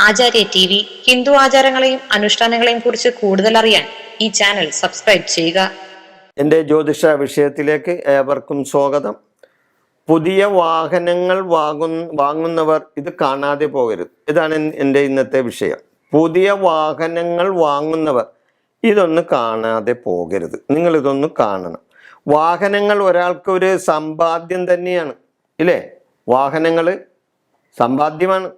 ആചാര്യ T V Hindu ആചാരങ്ങളെയും അനുഷ്ഠാനങ്ങളെയും കുറിച്ച് കൂടുതൽ അറിയാൻ ഈ ചാനൽ സബ്സ്ക്രൈബ് ചെയ്യുക. എന്റെ ജ്യോതിഷ വിഷയത്തിലേക്ക് ഏവർക്കും സ്വാഗതം. പുതിയ വാഹനങ്ങൾ വാങ്ങുന്ന വാങ്ങുന്നവർ ഇത് കാണാതെ പോകരുത്. ഇതാണ് എന്റെ ഇന്നത്തെ വിഷയം. പുതിയ വാഹനങ്ങൾ വാങ്ങുന്നവർ ഇതൊന്ന് കാണാതെ പോകരുത്. നിങ്ങൾ ഇതൊന്ന് കാണണം. വാഹനങ്ങൾ ഒരാൾക്ക് ഒരു സമ്പാദ്യം തന്നെയാണ് ഇല്ലേ? വാഹനങ്ങൾ സമ്പാദ്യമാണ്.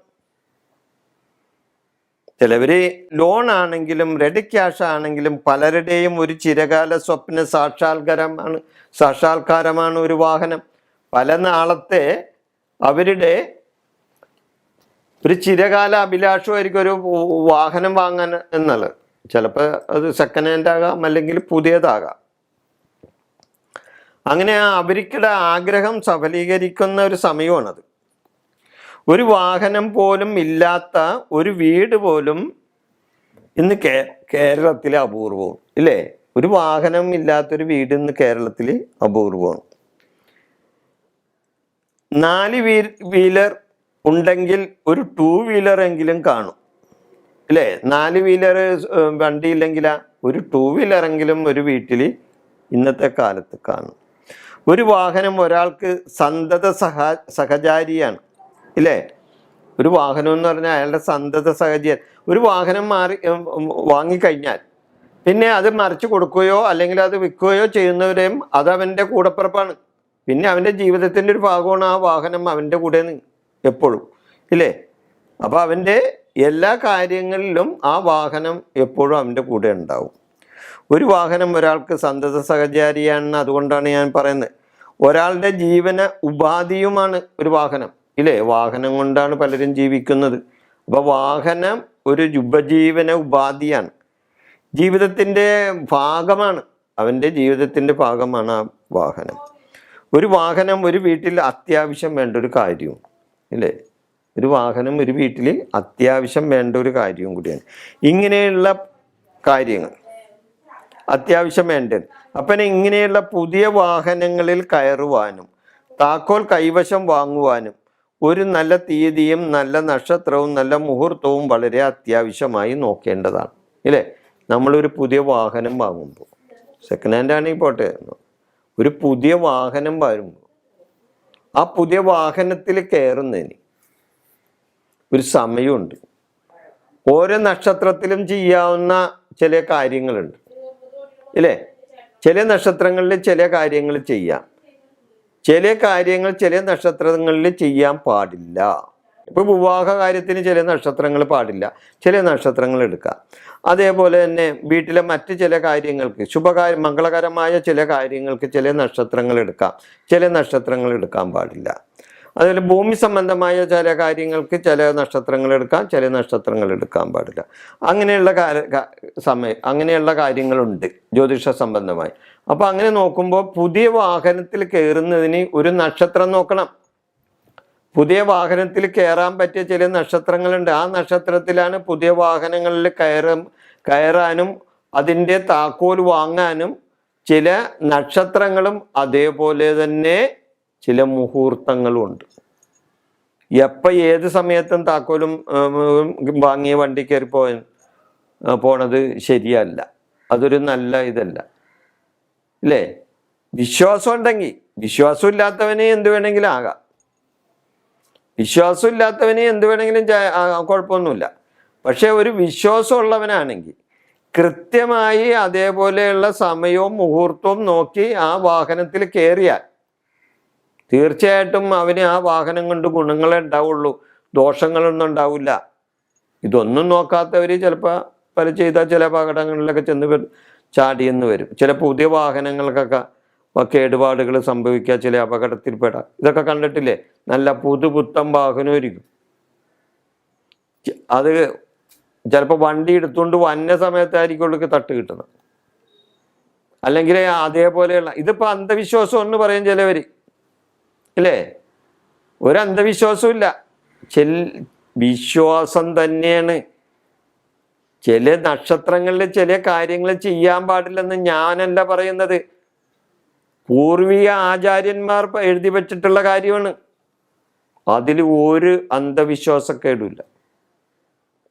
ചിലവര് ലോൺ ആണെങ്കിലും റെഡി ക്യാഷ് ആണെങ്കിലും പലരുടെയും ഒരു ചിരകാല സ്വപ്ന സാക്ഷാത്കാരമാണ് സാക്ഷാത്കാരമാണ് ഒരു വാഹനം. പല നാളത്തെ അവരുടെ ഒരു ചിരകാല അഭിലാഷമായിരിക്കും ഒരു വാഹനം വാങ്ങാൻ എന്നുള്ളത്. ചിലപ്പോൾ അത് സെക്കൻഡ് ഹാൻഡ് ആകാം അല്ലെങ്കിൽ പുതിയതാകാം. അങ്ങനെ ആ അവർക്കിടെ ആഗ്രഹം സഫലീകരിക്കുന്ന ഒരു സമയമാണത്. ഒരു വാഹനം പോലും ഇല്ലാത്ത ഒരു വീട് പോലും ഇന്ന് കേ കേരളത്തിലെ അപൂർവവും ഇല്ലേ? ഒരു വാഹനം ഇല്ലാത്തൊരു വീട് ഇന്ന് കേരളത്തിൽ അപൂർവമാണ്. നാല് വീ വീലർ ഉണ്ടെങ്കിൽ ഒരു ടൂ വീലർ എങ്കിലും കാണും ഇല്ലേ? നാല് വീലർ വണ്ടി ഇല്ലെങ്കിലാ ഒരു ടൂ വീലറെങ്കിലും ഒരു വീട്ടിൽ ഇന്നത്തെ കാലത്ത് കാണും. ഒരു വാഹനം ഒരാൾക്ക് സന്തത സഹ സഹചാരിയാണ്. ഇല്ലേ? ഒരു വാഹനം എന്ന് പറഞ്ഞാൽ അയാളുടെ സന്തത സാഹചര്യം ഒരു വാഹനം മാറി വാങ്ങിക്കഴിഞ്ഞാൽ പിന്നെ അത് മറിച്ച് കൊടുക്കുകയോ അല്ലെങ്കിൽ അത് വിൽക്കുകയോ ചെയ്യുന്നവരെയും അത് അവന്റെ കൂടപ്പിറപ്പാണ്. പിന്നെ അവന്റെ ജീവിതത്തിന്റെ ഒരു ഭാഗമാണ് ആ വാഹനം അവന്റെ കൂടെ എപ്പോഴും. ഇല്ലേ? അപ്പോൾ അവന്റെ എല്ലാ കാര്യങ്ങളിലും ആ വാഹനം എപ്പോഴും അവന്റെ കൂടെ ഉണ്ടാവും. ഒരു വാഹനം ഒരാൾക്ക് സന്തത സഹചാരിയാണെന്ന് അതുകൊണ്ടാണ് ഞാൻ പറയുന്നത്. ഒരാളുടെ ജീവന ഉപാധിയുമാണ് ഒരു വാഹനം. ഇല്ലേ? വാഹനം കൊണ്ടാണ് പലരും ജീവിക്കുന്നത്. അപ്പോൾ വാഹനം ഒരു ഉപജീവന ഉപാധിയാണ്. ജീവിതത്തിന്റെ ഭാഗമാണ്. അവന്റെ ജീവിതത്തിന്റെ ഭാഗമാണ് ആ വാഹനം. ഒരു വാഹനം ഒരു വീട്ടിൽ അത്യാവശ്യം വേണ്ട ഒരു കാര്യവും ഇല്ലേ? ഒരു വാഹനം ഒരു വീട്ടിൽ അത്യാവശ്യം വേണ്ട ഒരു കാര്യവും കൂടിയാണ്. ഇങ്ങനെയുള്ള കാര്യങ്ങൾ അത്യാവശ്യം വേണ്ടത്. അപ്പം ഇങ്ങനെയുള്ള പുതിയ വാഹനങ്ങളിൽ കയറുവാനും താക്കോൽ കൈവശം വാങ്ങുവാനും ഒരു നല്ല തീയതിയും നല്ല നക്ഷത്രവും നല്ല മുഹൂർത്തവും വളരെ അത്യാവശ്യമായി നോക്കേണ്ടതാണ്. ഇല്ലേ? നമ്മളൊരു പുതിയ വാഹനം വാങ്ങുമ്പോൾ. സെക്കൻഡ് ഹാൻഡ് ആണെങ്കിൽ പോട്ടെ. ഒരു പുതിയ വാഹനം വരുമ്പോൾ. ആ പുതിയ വാഹനത്തിൽ കയറുന്നതിന് ഒരു സമയമുണ്ട്. ഓരോ നക്ഷത്രത്തിലും ചെയ്യാവുന്ന ചില കാര്യങ്ങളുണ്ട്. ഇല്ലേ? ചില നക്ഷത്രങ്ങളിൽ ചില കാര്യങ്ങൾ ചെയ്യാം. ചില കാര്യങ്ങൾ ചില നക്ഷത്രങ്ങളിൽ ചെയ്യാൻ പാടില്ല. ഇപ്പോൾ വിവാഹ കാര്യത്തിന് ചില നക്ഷത്രങ്ങൾ പാടില്ല. ചില നക്ഷത്രങ്ങൾ എടുക്കാം. അതേപോലെ തന്നെ വീട്ടിലെ മറ്റ് ചില കാര്യങ്ങൾക്ക് ശുഭകാര്യ മംഗളകരമായ ചില കാര്യങ്ങൾക്ക് ചില നക്ഷത്രങ്ങൾ എടുക്കാം. ചില നക്ഷത്രങ്ങൾ എടുക്കാൻ പാടില്ല. അതുപോലെ ഭൂമി സംബന്ധമായ ചില കാര്യങ്ങൾക്ക് ചില നക്ഷത്രങ്ങൾ എടുക്കാം ചില നക്ഷത്രങ്ങൾ എടുക്കാൻ പാടില്ല. അങ്ങനെയുള്ള സമയം അങ്ങനെയുള്ള കാര്യങ്ങളുണ്ട് ജ്യോതിഷ സംബന്ധമായി. അപ്പോൾ അങ്ങനെ നോക്കുമ്പോൾ പുതിയ വാഹനത്തിൽ കയറുന്നതിന് ഒരു നക്ഷത്രം നോക്കണം. പുതിയ വാഹനത്തിൽ കയറാൻ പറ്റിയ ചില നക്ഷത്രങ്ങളുണ്ട്. ആ നക്ഷത്രത്തിലാണ് പുതിയ വാഹനങ്ങളിൽ കയറും കയറാനും അതിന്റെ താക്കോൽ വാങ്ങാനും ചില നക്ഷത്രങ്ങളും അതേപോലെ തന്നെ ചില മുഹൂർത്തങ്ങളും ഉണ്ട് എപ്പോൾ ഏത് സമയത്തും താക്കോലും വാങ്ങിയ വണ്ടി കയറി പോയ പോണത് ശരിയല്ല. അതൊരു നല്ല ഇതല്ല. അല്ലേ വിശ്വാസം ഉണ്ടെങ്കിൽ വിശ്വാസം ഇല്ലാത്തവനെ എന്ത് വേണമെങ്കിലും ആകാം. വിശ്വാസം ഇല്ലാത്തവനെ എന്ത് വേണമെങ്കിലും കുഴപ്പമൊന്നുമില്ല. പക്ഷെ ഒരു വിശ്വാസമുള്ളവനാണെങ്കിൽ കൃത്യമായി അതേപോലെയുള്ള സമയവും മുഹൂർത്തവും നോക്കി ആ വാഹനത്തിൽ കയറിയാൽ തീർച്ചയായിട്ടും അവന് ആ വാഹനം കൊണ്ട് ഗുണങ്ങളെ ഉണ്ടാവുള്ളൂ. ദോഷങ്ങളൊന്നും ഉണ്ടാവില്ല. ഇതൊന്നും നോക്കാത്തവർ ചിലപ്പോൾ പല ചെയ്ത ചില അപകടങ്ങളിലൊക്കെ ചെന്ന് ചാടിയെന്ന് വരും. ചില പുതിയ വാഹനങ്ങൾക്കൊക്കെ കേടുപാടുകൾ സംഭവിക്കുക ചില അപകടത്തിൽപ്പെടാം. ഇതൊക്കെ കണ്ടിട്ടില്ലേ? നല്ല പുതുപുത്തൻ വാഹനമായിരിക്കും. അത് ചിലപ്പോൾ വണ്ടി എടുത്തുകൊണ്ട് വന്ന സമയത്തായിരിക്കും തട്ട് കിട്ടണം അല്ലെങ്കിൽ അതേപോലെയുള്ള ഇതിപ്പോൾ അന്ധവിശ്വാസം എന്ന് പറയും ചിലവർ ഇല്ലേ? ഒരു അന്ധവിശ്വാസവും ഇല്ല ചെൽ വിശ്വാസം തന്നെയാണ്. ചില നക്ഷത്രങ്ങളിൽ ചില കാര്യങ്ങൾ ചെയ്യാൻ പാടില്ലെന്ന് ഞാനല്ല പറയുന്നത്. പൂർവീയ ആചാര്യന്മാർ എഴുതി വച്ചിട്ടുള്ള കാര്യമാണ്. അതിൽ ഒരു അന്ധവിശ്വാസക്കേടില്ല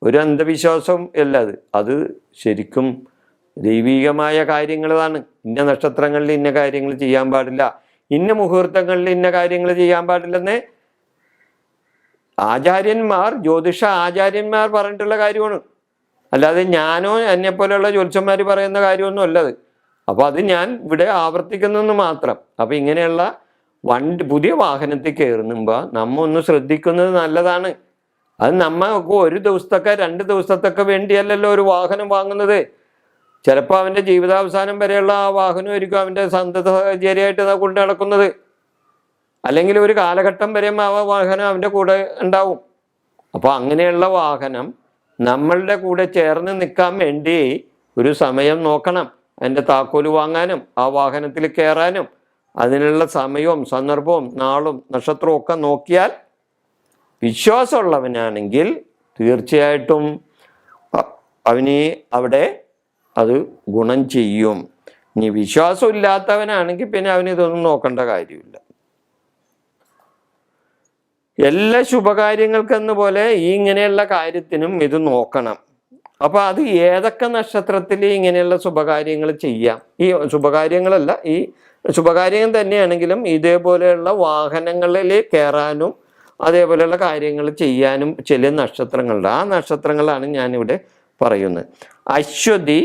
ഒരു അന്ധവിശ്വാസം അല്ല അത്. അത് ശരിക്കും ദൈവികമായ കാര്യങ്ങളാണ് ഇന്ന നക്ഷത്രങ്ങളിൽ ഇന്ന കാര്യങ്ങൾ ചെയ്യാൻ പാടില്ല. ഇന്ന മുഹൂർത്തങ്ങളിൽ ഇന്ന കാര്യങ്ങൾ ചെയ്യാൻ പാടില്ലെന്ന് ആചാര്യന്മാർ ജ്യോതിഷ ആചാര്യന്മാർ പറഞ്ഞിട്ടുള്ള കാര്യമാണ്. അല്ലാതെ ഞാനോ എന്നെപ്പോലെയുള്ള ജ്യോത്സ്യന്മാർ പറയുന്ന കാര്യമൊന്നും അല്ലത് അപ്പോൾ അത് ഞാൻ ഇവിടെ ആവർത്തിക്കുന്നെന്ന് മാത്രം. അപ്പോൾ ഇങ്ങനെയുള്ള വണ്ടി പുതിയ വാഹനത്തിൽ കയറുമ്പോൾ നമ്മ ഒന്ന് ശ്രദ്ധിക്കുന്നത് നല്ലതാണ്. അത് നമ്മൾക്ക് ഒരു ദിവസത്തൊക്കെ രണ്ട് ദിവസത്തൊക്കെ വേണ്ടിയല്ലല്ലോ ഒരു വാഹനം വാങ്ങുന്നത്. ചിലപ്പോൾ അവന്റെ ജീവിതാവസാനം വരെയുള്ള ആ വാഹനമായിരിക്കും അവന്റെ സന്തത സാഹചര്യമായിട്ട് കൊണ്ട് നടക്കുന്നത്. അല്ലെങ്കിൽ ഒരു കാലഘട്ടം വരെയും ആ വാഹനം അവന്റെ കൂടെ ഉണ്ടാവും. അപ്പോൾ അങ്ങനെയുള്ള വാഹനം നമ്മളുടെ കൂടെ ചേർന്ന് നിൽക്കാൻ വേണ്ടി ഒരു സമയം നോക്കണം. അതിന്റെ താക്കോൽ വാങ്ങാനും ആ വാഹനത്തിൽ കയറാനും അതിനുള്ള സമയവും സന്ദർഭവും നാളും നക്ഷത്രവും ഒക്കെ നോക്കിയാൽ വിശ്വാസമുള്ളവനാണെങ്കിൽ തീർച്ചയായിട്ടും അവന് അവിടെ അത് ഗുണം ചെയ്യും. ഇനി വിശ്വാസം ഇല്ലാത്തവനാണെങ്കിൽ പിന്നെ അവന് ഇതൊന്നും നോക്കേണ്ട കാര്യമില്ല. എല്ലാ ശുഭകാര്യങ്ങൾക്കെന്ന പോലെ ഈ ഇങ്ങനെയുള്ള കാര്യത്തിനും ഇത് നോക്കണം. അപ്പോൾ അത് ഏതൊക്കെ നക്ഷത്രത്തിൽ ഇങ്ങനെയുള്ള ശുഭകാര്യങ്ങൾ ചെയ്യാം? ഈ ശുഭകാര്യങ്ങളല്ല ഈ ശുഭകാര്യം തന്നെയാണെങ്കിലും ഇതേപോലെയുള്ള വാഹനങ്ങളിൽ കയറാനും അതേപോലെയുള്ള കാര്യങ്ങൾ ചെയ്യാനും ചില നക്ഷത്രങ്ങളുണ്ട്. ആ നക്ഷത്രങ്ങളാണ് ഞാനിവിടെ പറയുന്നത്. അശ്വതി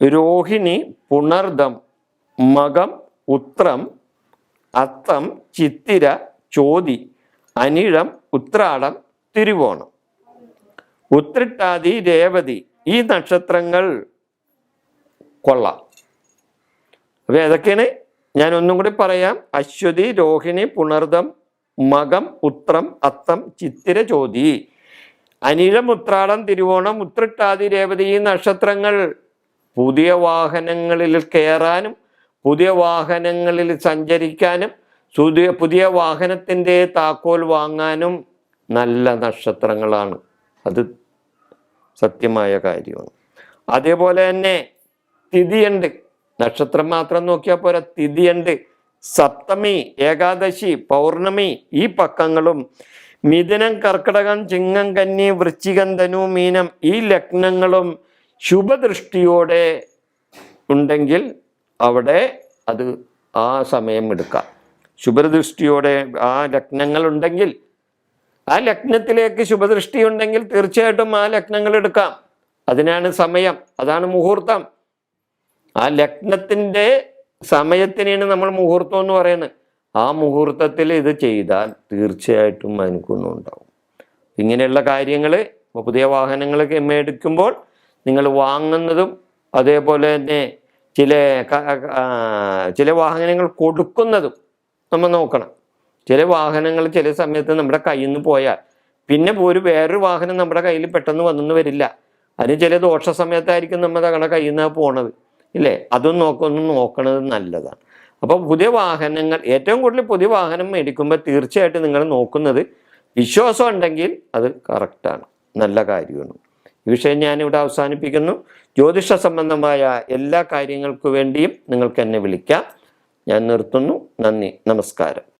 രോഹിണി പുണർദം മകം ഉത്രം അത്തം ചിത്തിര ചോതി അനിഴം ഉത്രാടം തിരുവോണം. ഉത്രിട്ടാതി രേവതി ഈ നക്ഷത്രങ്ങൾ കൊള്ളാം. അപ്പൊ ഏതൊക്കെയാണ്? ഞാൻ ഒന്നും കൂടി പറയാം. അശ്വതി രോഹിണി പുണർദം മകം ഉത്രം അത്തം ചിത്തിര ചോതി. അനിഴം ഉത്രാടം തിരുവോണം ഉത്രിട്ടാതി രേവതി ഈ നക്ഷത്രങ്ങൾ പുതിയ വാഹനങ്ങളിൽ കയറാനും പുതിയ വാഹനങ്ങളിൽ സഞ്ചരിക്കാനും പുതിയ പുതിയ വാഹനത്തിന്റെ താക്കോൽ വാങ്ങാനും നല്ല നക്ഷത്രങ്ങളാണ്. അത് സത്യമായ കാര്യമാണ്. അതേപോലെ തന്നെ തിഥിയുണ്ട്. നക്ഷത്രം മാത്രം നോക്കിയാൽ പോരാ. തിഥിയുണ്ട്. സപ്തമി ഏകാദശി പൗർണമി ഈ പക്കങ്ങളും മിഥുനം കർക്കടകം ചിങ്ങം കന്നി വൃശ്ചികം ധനു മീനം ഈ ലഗ്നങ്ങളും ശുഭദൃഷ്ടിയോടെ ഉണ്ടെങ്കിൽ അവിടെ അത് ആ സമയം എടുക്കാം. ശുഭദൃഷ്ടിയോടെ ആ ലഗ്നങ്ങൾ ഉണ്ടെങ്കിൽ ആ ലഗ്നത്തിലേക്ക് ശുഭദൃഷ്ടി ഉണ്ടെങ്കിൽ തീർച്ചയായിട്ടും ആ ലഗ്നങ്ങൾ എടുക്കാം. അതിനാണ് സമയം അതാണ് മുഹൂർത്തം. ആ ലഗ്നത്തിന്റെ സമയത്തിനാണ് നമ്മൾ മുഹൂർത്തം എന്ന് പറയുന്നത്. ആ മുഹൂർത്തത്തിൽ ഇത് ചെയ്താൽ തീർച്ചയായിട്ടും അനുഗുണം ഉണ്ടാവും. ഇങ്ങനെയുള്ള കാര്യങ്ങൾ പുതിയ വാഹനങ്ങളൊക്കെ മേടിക്കുമ്പോൾ നിങ്ങൾ വാങ്ങുന്നതും അതേപോലെ തന്നെ ചില ചില വാഹനങ്ങൾ കൊടുക്കുന്നതും നമ്മൾ നോക്കണം. ചില വാഹനങ്ങൾ ചില സമയത്ത് നമ്മുടെ കയ്യിൽ നിന്ന് പോയാൽ പിന്നെ ഒരു വേറൊരു വാഹനം നമ്മുടെ കയ്യിൽ പെട്ടെന്ന് വന്നെന്ന് വരില്ല. അതിന് ചില ദോഷ സമയത്തായിരിക്കും നമ്മൾ തങ്ങളുടെ കയ്യിൽ നിന്ന് പോണത്. ഇല്ലേ? അതും നോക്കൊന്നും നോക്കണത് നല്ലതാണ്. അപ്പോൾ പുതിയ വാഹനങ്ങൾ ഏറ്റവും കൂടുതൽ പുതിയ വാഹനം മേടിക്കുമ്പോൾ തീർച്ചയായിട്ടും നിങ്ങൾ നോക്കുന്നത് വിശ്വാസം ഉണ്ടെങ്കിൽ അത് കറക്റ്റാണ് നല്ല കാര്യമാണ്. ഈ വിഷയം ഞാനിവിടെ അവസാനിപ്പിക്കുന്നു. ജ്യോതിഷ സംബന്ധമായ എല്ലാ കാര്യങ്ങൾക്കു വേണ്ടിയും നിങ്ങൾക്ക് എന്നെ വിളിക്കാം. ഞാൻ നിർത്തുന്നു. നന്ദി. നമസ്കാരം.